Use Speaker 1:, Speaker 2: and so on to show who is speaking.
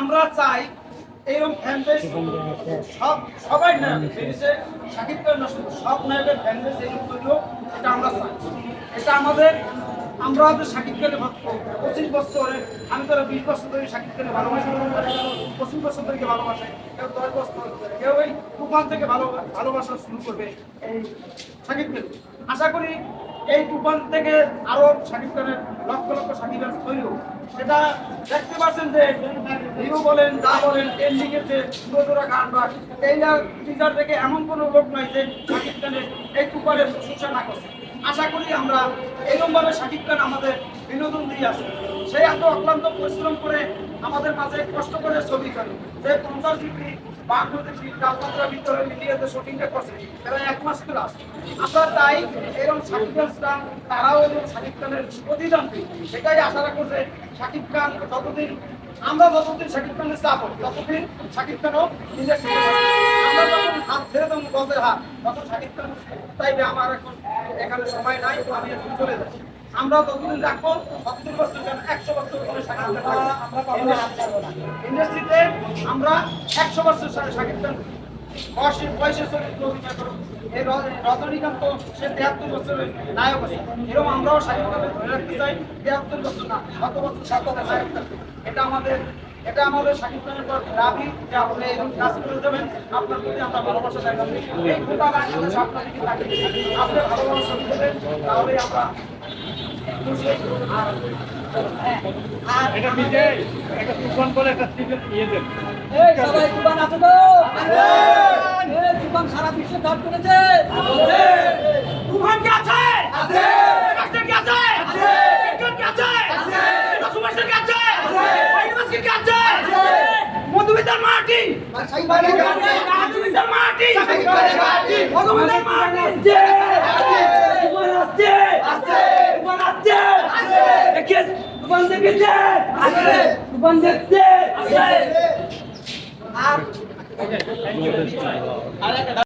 Speaker 1: আমরা চাই এইরকম ফ্যান সব, সবাই না খান সব নায়কের ফ্যান এইরকম তৈরি এটা আমরা চাই। এটা আমাদের, আমরা হয়তো সাকিব ভক্ত পঁচিশ বছরে আমি বিশ বছর ধরে সাকিব খানের ভালোবাসি, পঁচিশ বছর থেকে ভালোবাসে, কেউ দশ বছর কেউ এই তুফান থেকে ভালো, ভালোবাসা শুরু করবে সাকিব খান। আশা করি এই তুফান থেকে আরও সাকিব খানের লক্ষ লক্ষ সাকিব খান তৈরি সেটা দেখতে পাচ্ছেন যে হিরো বলেন, যা বলেন এর দিকে যে নজরা গান বা এইটা টিচার থেকে এমন কোনো লোক নয় যে সাকিব খানের এই তুফানের প্রশংসা না করছে। আশা করি আমরা এরকমভাবে সাকিব খান আমাদের বিনোদন দিয়ে আসে সে এত অক্লান্ত পরিশ্রম করে আমাদের মাঝে কষ্ট করে ছবি করে যে পঞ্চাশ ডিগ্রি বাহান্ন ডিগ্রি ভিতরে মিলিয়ে শুটিংটা করছে এরা এক মাস করে আসে আমরা চাই এরকম সাকিব খান, তারাও এরকম সাকিব খানের প্রতিদান দিই সেটাই আশা রাখব যে সাকিব খান যতদিন, আমরা যতদিন সাকিব খানের চাপ ততদিন সাকিব খানও নিজের আমরা যখন হাত ছেড়ে দেবো হাত তখন সাকিব খান চাইবে, আমার এখন এখানে সময় নাই, আমি চলে যাই আমরা যতদিন রাখব, ততদিন বছর একশো বছর ইন্ডাস্ট্রিতে আমরা একশো বছর সাকিব খান বয়সে বয়সে এই রজনীকান্ত, সে তেহাত্তর বছরের নায়ক আছে। এরকম আমরাও সাকিব খানকে ধরে রাখতে তেহাত্তর বছর না কত বছর সাত বছর এটা আমাদের এটা আমাদের সাকিব খানের দাবি যে আপনি এরকম কাজ করে দেবেন আপনার প্রতি আমরা ভালোবাসা দেখাবো এই আপনি ভালোবাসা দেবেন। তাহলে আমরা
Speaker 2: এটা বিজয় একটা তুফান বলে একটা সিজন ইয়ে দেন
Speaker 3: এই সবাই তুফান আছে তো? এই তুফান সারা বিশ্বে ধার করেছে।
Speaker 1: তুফান কি আছে? আছে। ডাক্তার কি আছে? আছে। কি আছে? আছে। রসমাসের কি আছে? আছে। পাইনমাসের কি আছে? আছে। মধুমিতার মাটি। মধুমিতার মাটি মধুমিতার মাটি। আছে তুফান আছে আছে তুফান আছে আছে দেখে তুফান দেখেছে? আছে তুফান দেখছে? আর